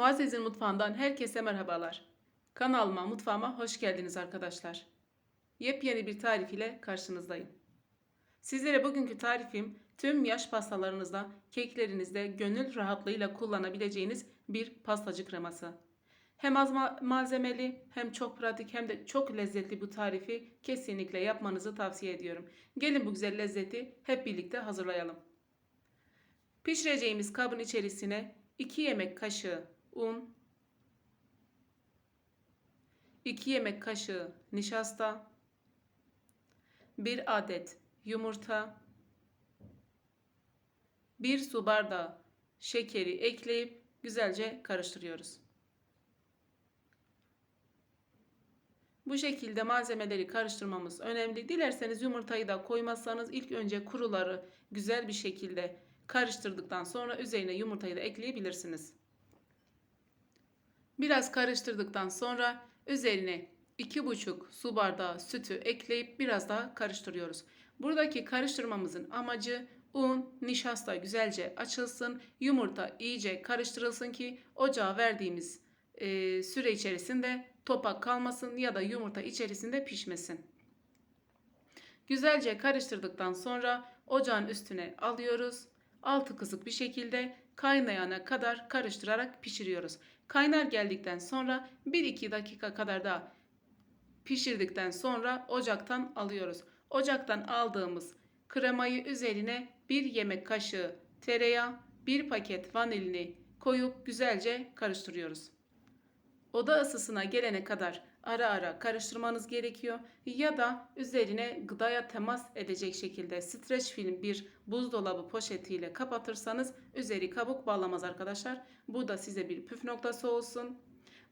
Muazzez'in mutfağından herkese merhabalar. Kanalıma, mutfağıma hoş geldiniz arkadaşlar. Yepyeni bir tarif ile karşınızdayım. Sizlere bugünkü tarifim tüm yaş pastalarınızda, keklerinizde gönül rahatlığıyla kullanabileceğiniz bir pastacı kreması. Hem az ma- malzemeli, hem çok pratik, hem de çok lezzetli bu tarifi kesinlikle yapmanızı tavsiye ediyorum. Gelin bu güzel lezzeti hep birlikte hazırlayalım. Pişireceğimiz kabın içerisine 2 yemek kaşığı un, 2 yemek kaşığı nişasta, 1 adet yumurta, 1 su bardağı şekeri ekleyip güzelce karıştırıyoruz. Bu şekilde malzemeleri karıştırmamız önemli. Dilerseniz yumurtayı da koymazsanız ilk önce kuruları güzel bir şekilde karıştırdıktan sonra üzerine yumurtayı da ekleyebilirsiniz. Biraz karıştırdıktan sonra üzerine 2,5 su bardağı sütü ekleyip biraz daha karıştırıyoruz. Buradaki karıştırmamızın amacı un, nişasta güzelce açılsın, yumurta iyice karıştırılsın ki ocağa verdiğimiz e, süre içerisinde topak kalmasın ya da yumurta içerisinde pişmesin. Güzelce karıştırdıktan sonra ocağın üstüne alıyoruz. Altı kısık bir şekilde kaynayana kadar karıştırarak pişiriyoruz. Kaynar geldikten sonra 1-2 dakika kadar da pişirdikten sonra ocaktan alıyoruz. Ocaktan aldığımız kremayı üzerine 1 yemek kaşığı tereyağı, 1 paket vanilini koyup güzelce karıştırıyoruz. Oda ısısına gelene kadar ara ara karıştırmanız gerekiyor ya da üzerine gıdaya temas edecek şekilde streç film bir buzdolabı poşetiyle kapatırsanız üzeri kabuk bağlamaz arkadaşlar. Bu da size bir püf noktası olsun.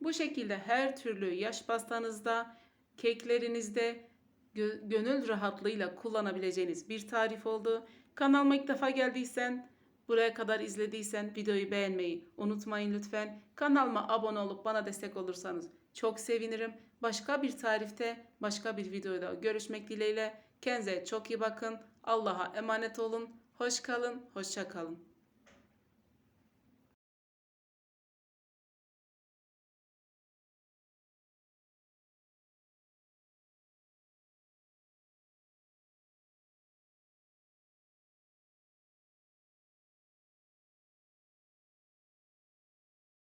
Bu şekilde her türlü yaş pastanızda, keklerinizde gö- gönül rahatlığıyla kullanabileceğiniz bir tarif oldu. Kanalıma ilk defa geldiysen Buraya kadar izlediysen videoyu beğenmeyi unutmayın lütfen. Kanalıma abone olup bana destek olursanız çok sevinirim. Başka bir tarifte, başka bir videoda görüşmek dileğiyle. Kendinize çok iyi bakın. Allah'a emanet olun. Hoş kalın, hoşça kalın.